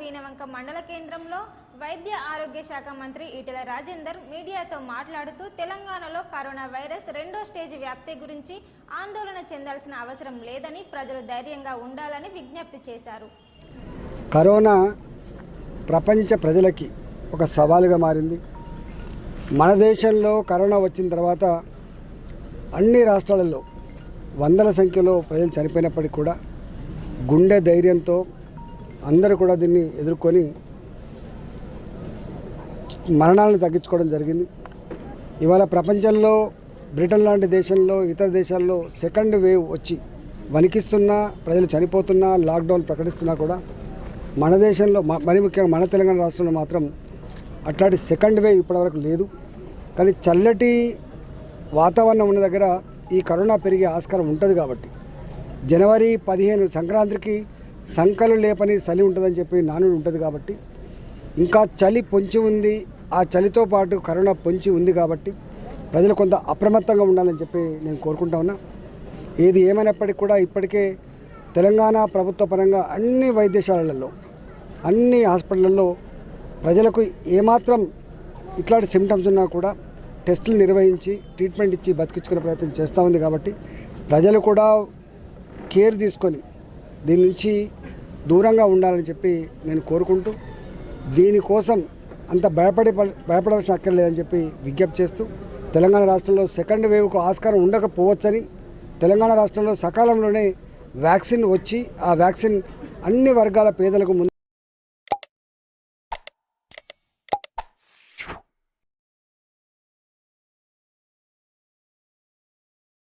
వీణవంక మండల కేంద్రంలో వైద్య ఆరోగ్య శాఖ మంత్రి ఈటెల రాజేందర్ మీడియాతో మాట్లాడుతూ తెలంగాణలో కరోనా వైరస్ రెండో స్టేజ్ వ్యాప్తి గురించి ఆందోళన చెందాల్సిన అవసరం లేదని ప్రజలు ధైర్యంగా ఉండాలని విజ్ఞప్తి చేశారు. కరోనా ప్రపంచ ప్రజలకి ఒక సవాలుగా మారింది. మన దేశంలో కరోనా వచ్చిన తర్వాత అన్ని రాష్ట్రాలలో వందల సంఖ్యలో ప్రజలు చనిపోయినప్పటికీ కూడా గుండె ధైర్యంతో అందరూ కూడా దీన్ని ఎదుర్కొని మరణాలను తగ్గించుకోవడం జరిగింది. ఇవాళ ప్రపంచంలో బ్రిటన్ లాంటి దేశంలో ఇతర దేశాల్లో సెకండ్ వేవ్ వచ్చి వణికిస్తున్నా ప్రజలు చనిపోతున్నా లాక్డౌన్ ప్రకటిస్తున్నా కూడా మన దేశంలో మరి ముఖ్యంగా మన తెలంగాణ రాష్ట్రంలో మాత్రం అట్లాంటి సెకండ్ వేవ్ ఇప్పటివరకు లేదు. కానీ చల్లటి వాతావరణం ఉన్న దగ్గర ఈ కరోనా పెరిగే ఆస్కారం ఉంటుంది కాబట్టి జనవరి పదిహేను సంక్రాంతికి సంకలు లేపని చలి ఉంటుందని చెప్పి నానుడు ఉంటుంది కాబట్టి ఇంకా చలి పొంచి ఉంది. ఆ చలితో పాటు కరోనా పొంచి ఉంది కాబట్టి ప్రజలు కొంత అప్రమత్తంగా ఉండాలని చెప్పి నేను కోరుకుంటా ఉన్నా. ఏది ఏమైనప్పటికీ కూడా ఇప్పటికే తెలంగాణ ప్రభుత్వ పరంగా అన్ని వైద్యశాలలలో అన్ని హాస్పిటళ్ళల్లో ప్రజలకు ఏమాత్రం ఇట్లాంటి సిమ్టమ్స్ ఉన్నా కూడా టెస్టులు నిర్వహించి ట్రీట్మెంట్ ఇచ్చి బతికించుకునే ప్రయత్నం చేస్తూ ఉంది కాబట్టి ప్రజలు కూడా కేర్ తీసుకొని దీని నుంచి దూరంగా ఉండాలని చెప్పి నేను కోరుకుంటూ దీనికోసం అంత భయపడి భయపడవలసిన అక్కర్లేదని చెప్పి విజ్ఞప్తి చేస్తూ తెలంగాణ రాష్ట్రంలో సెకండ్ వేవ్కు ఆస్కారం ఉండకపోవచ్చని తెలంగాణ రాష్ట్రంలో సకాలంలోనే వ్యాక్సిన్ వచ్చి ఆ వ్యాక్సిన్ అన్ని వర్గాల పేదలకు ముందు